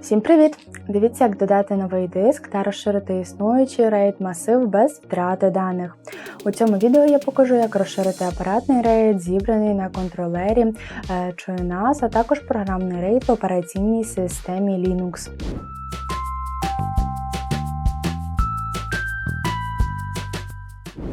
Всім привіт! Дивіться, як додати новий диск та розширити існуючий RAID масив без втрати даних. У цьому відео я покажу, як розширити апаратний RAID, зібраний на контролері чи NAS, а також програмний RAID в операційній системі Linux.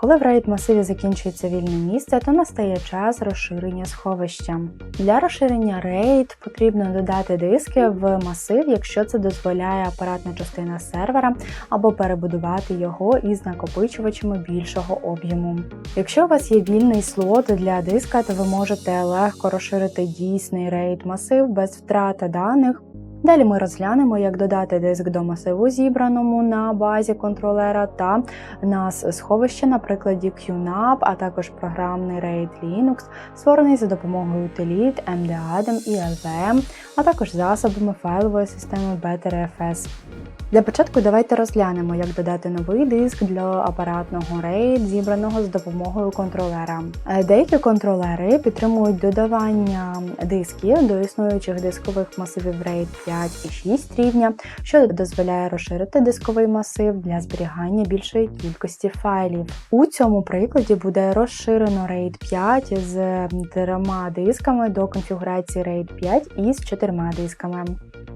Коли в RAID масиві закінчується вільне місце, то настає час розширення сховища. Для розширення RAID потрібно додати диски в масив, якщо це дозволяє апаратна частина сервера, або перебудувати його із накопичувачами більшого об'єму. Якщо у вас є вільний слот для диска, то ви можете легко розширити дійсний RAID масив без втрати даних. Далі ми розглянемо, як додати диск до масиву, зібраному на базі контролера та нас сховище на прикладі QNAP, а також програмний RAID Linux, створений за допомогою утиліт, MDADM і LVM, а також засобами файлової системи BetterFS. Для початку давайте розглянемо, як додати новий диск для апаратного RAID, зібраного з допомогою контролера. Е, деякі контролери підтримують додавання дисків до існуючих дискових масивів RAID 5 і 6 рівня, що дозволяє розширити дисковий масив для зберігання більшої кількості файлів. У цьому прикладі буде розширено RAID 5 з трьома дисками до конфігурації RAID 5 із чотирма дисками.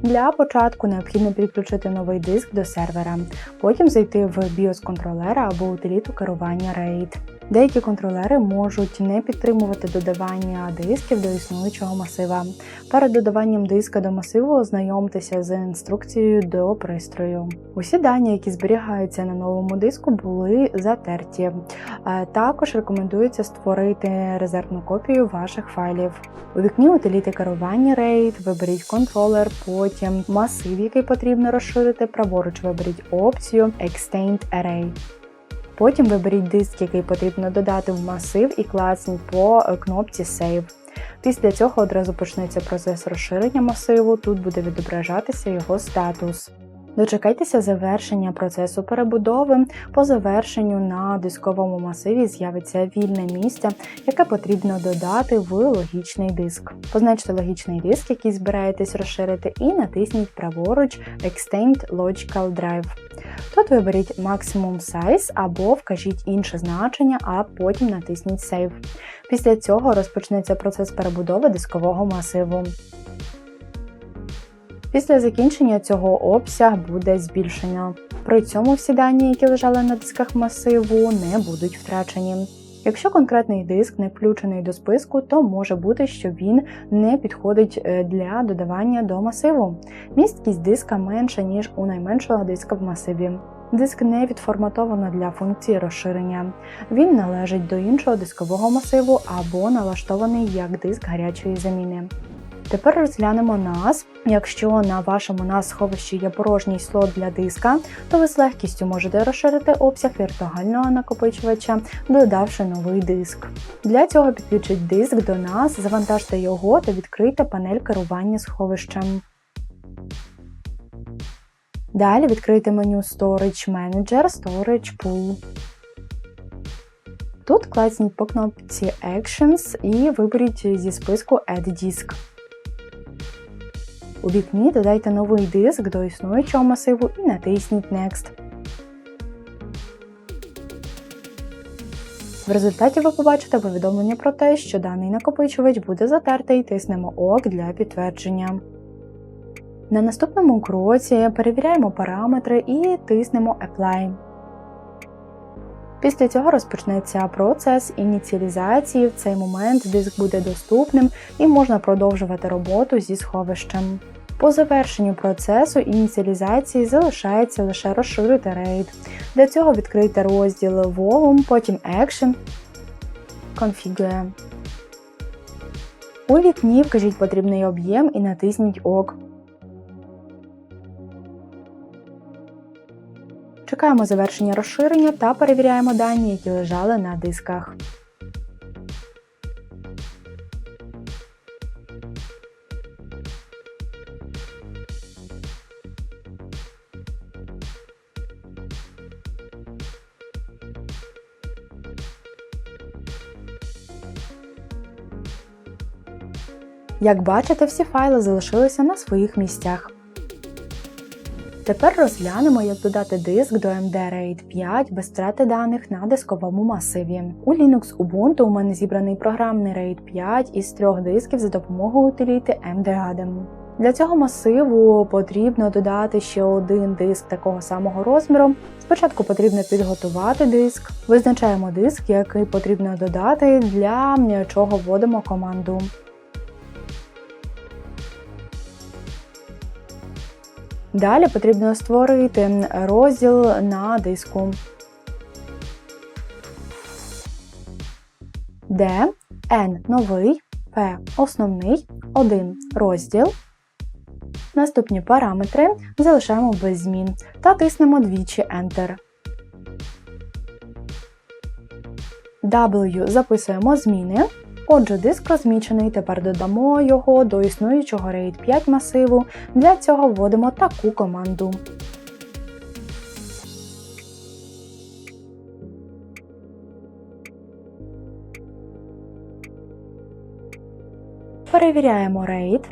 Для початку необхідно підключити новий диск до сервера, потім зайти в BIOS контролера або утиліту керування RAID. Деякі контролери можуть не підтримувати додавання дисків до існуючого масива. Перед додаванням диска до масиву ознайомтеся з інструкцією до пристрою. Усі дані, які зберігаються на новому диску, були затерті. Також рекомендується створити резервну копію ваших файлів. У вікні утиліти керування RAID, виберіть контролер, потім масив, який потрібно розширити, праворуч виберіть опцію Extend Array. Потім виберіть диск, який потрібно додати в масив, і клацніть по е, кнопці Save. Після цього одразу почнеться процес розширення масиву, тут буде відображатися його статус. Дочекайтеся завершення процесу перебудови. По завершенню на дисковому масиві з'явиться вільне місце, яке потрібно додати в логічний диск. Позначте логічний диск, який збираєтесь розширити, і натисніть праворуч Extend Logical Drive. Тут виберіть Maximum Size або вкажіть інше значення, а потім натисніть Save. Після цього розпочнеться процес перебудови дискового масиву. Після закінчення цього обсяг буде збільшено. При цьому всі дані, які лежали на дисках масиву, не будуть втрачені. Якщо конкретний диск не включений до списку, то може бути, що він не підходить е, для додавання до масиву. Місткість диска менша, ніж у найменшого диска в масиві. Диск не відформатовано для функції розширення. Він належить до іншого дискового масиву або налаштований як диск гарячої заміни. Тепер розглянемо NAS. Якщо на вашому NAS сховищі є порожній слот для диска, то ви з легкістю можете розширити обсяг віртуального накопичувача, додавши новий диск. Для цього підключіть диск до NAS, завантажте його та відкрийте панель керування сховищем. Далі відкрийте меню Storage Manager, Storage Pool. Тут клацніть по кнопці Actions і виберіть зі списку Add Disk. У вікні додайте новий диск до існуючого масиву і натисніть Next. В результаті ви побачите повідомлення про те, що даний накопичувач буде затертий, тиснемо ОК для підтвердження. На наступному кроці перевіряємо параметри і тиснемо Apply. Після цього розпочнеться процес ініціалізації. В цей момент диск буде доступним і можна продовжувати роботу зі сховищем. По завершенню процесу ініціалізації залишається лише розширити RAID. Для цього відкрийте розділ Volume, потім Action, Configure. У вікні вкажіть потрібний об'єм і натисніть ОК. Чекаємо завершення розширення та перевіряємо дані, які лежали на дисках. Як бачите, всі файли залишилися на своїх місцях. Тепер розглянемо, як додати диск до MD RAID 5 без втрати даних на дисковому масиві. У Linux Ubuntu у мене зібраний програмний RAID 5 із трьох дисків за допомогою утиліти MDADM. Для цього масиву потрібно додати ще один диск такого самого розміру. Спочатку потрібно підготувати диск, визначаємо диск, який потрібно додати, для чого вводимо команду. Далі потрібно створити розділ на диску, де N новий, P основний, 1 розділ. Наступні параметри залишаємо без змін та тиснемо двічі Enter. W записуємо зміни. Отже, диск розмічений, тепер додамо його до існуючого RAID 5 масиву. Для цього вводимо таку команду. Перевіряємо RAID.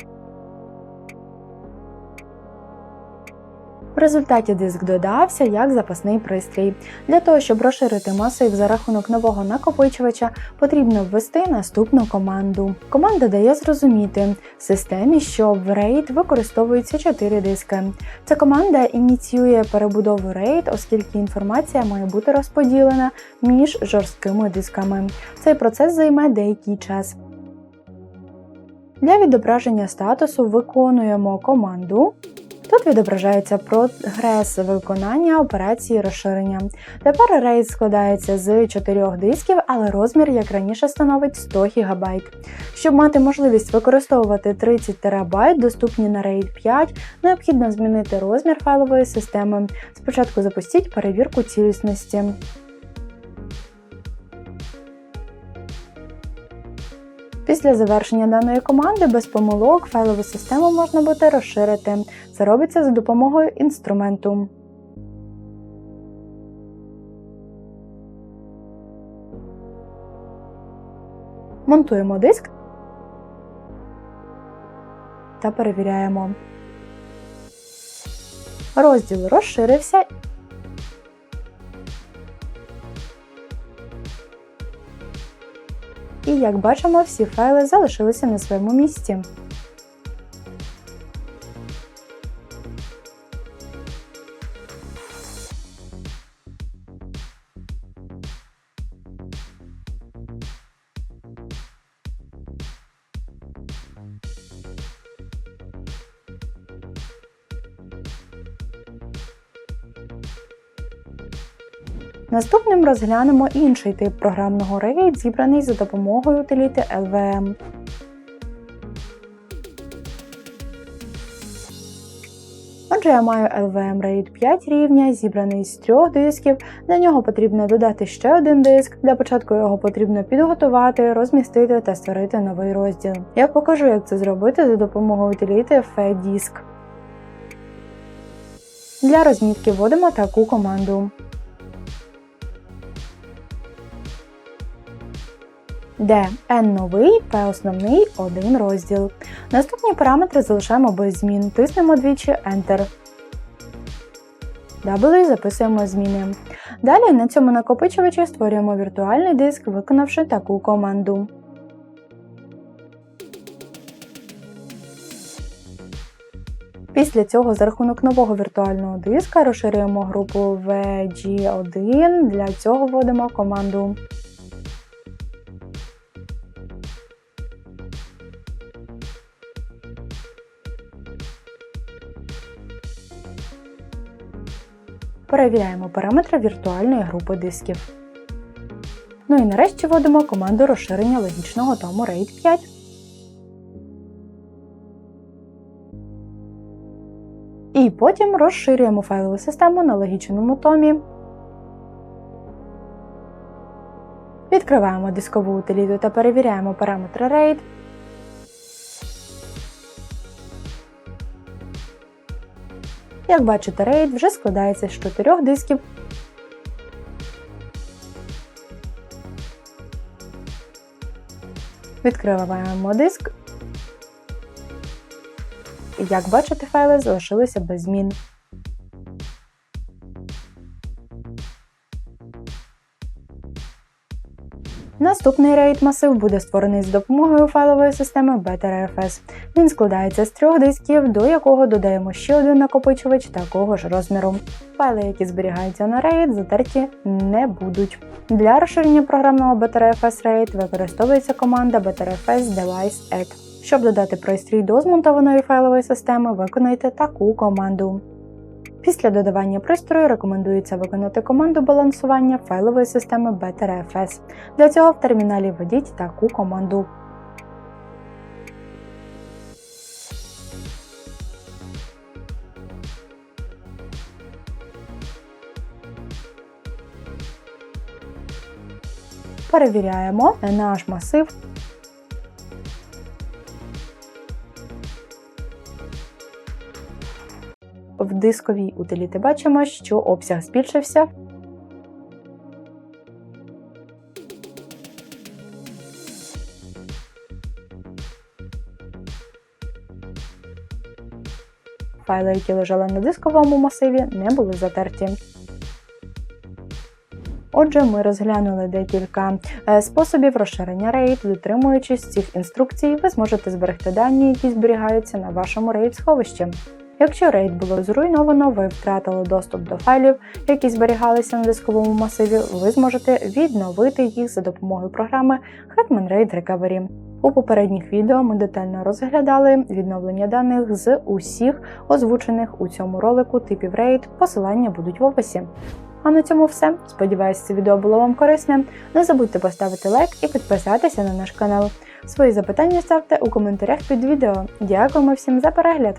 В результаті диск додався як запасний пристрій. Для того, щоб розширити масив за рахунок нового накопичувача, потрібно ввести наступну команду. Команда дає зрозуміти системі, що в RAID використовується 4 диски. Ця команда ініціює перебудову RAID, оскільки інформація має бути розподілена між жорсткими дисками. Цей процес займе деякий час. Для відображення статусу виконуємо команду Тут відображається прогрес виконання операції розширення. Тепер рейд складається з 4 дисків, але розмір, як раніше, становить 100 ГБ. Щоб мати можливість використовувати 30 ТБ, доступні на RAID 5, необхідно змінити розмір файлової системи. Спочатку запустіть перевірку цілісності. Після завершення даної команди без помилок файлову систему можна буде розширити. Це робиться за допомогою інструменту. Монтуємо диск та перевіряємо. Розділ розширився як бачимо, всі файли залишилися на своєму місці. Наступним розглянемо інший тип програмного RAID, зібраний за допомогою утиліти LVM. Отже, я маю LVM RAID 5 рівня, зібраний з трьох дисків. Для нього потрібно додати ще один диск. Для початку його потрібно підготувати, розмістити та створити новий розділ. Я покажу, як це зробити за допомогою утиліти FediSk. Для розмітки вводимо таку команду. Де n новий, p основний один розділ. Наступні параметри залишаємо без змін. Тиснемо двічі Enter. W записуємо зміни. Далі на цьому накопичувачі створюємо віртуальний диск, виконавши таку команду. Після цього за рахунок нового віртуального диска розширюємо групу VG1. Для цього вводимо команду Перевіряємо параметри віртуальної групи дисків. Ну і нарешті вводимо команду розширення логічного тому RAID 5. І потім розширюємо файлову систему на логічному томі. Відкриваємо дискову утиліту та перевіряємо параметри RAID. Як бачите, рейд вже складається з чотирьох дисків. Відкриваємо диск. Як бачите, файли залишилися без змін. Наступний RAID масив буде створений з допомогою файлової системи BetterFS. Він складається з трьох дисків, до якого додаємо ще один накопичувач такого ж розміру. Файли, які зберігаються на RAID, затерті не будуть. Для розширення програмного BetterFS RAID використовується команда BetterFS Device Add. Щоб додати пристрій до змонтованої файлової системи, виконайте таку команду. Після додавання пристрою рекомендується виконати команду балансування файлової системи BetterFS. Для цього в терміналі введіть таку команду. Перевіряємо наш масив дисковій утиліті бачимо, що обсяг збільшився. Файли, які лежали на дисковому масиві, не були затерті. Отже, ми розглянули декілька е, способів розширення RAID. Дотримуючись цих інструкцій, ви зможете зберегти дані, які зберігаються на вашому RAID сховищі. Якщо RAID було зруйновано, ви втратили доступ до файлів, які зберігалися на дисковому масиві, ви зможете відновити їх за допомогою програми Hetman RAID Recovery. У попередніх відео ми детально розглядали відновлення даних з усіх озвучених у цьому ролику типів RAID, посилання будуть в описі. А на цьому все. Сподіваюсь, це відео було вам корисне. Не забудьте поставити лайк і підписатися на наш канал. Свої запитання ставте у коментарях під відео. Дякуємо всім за перегляд!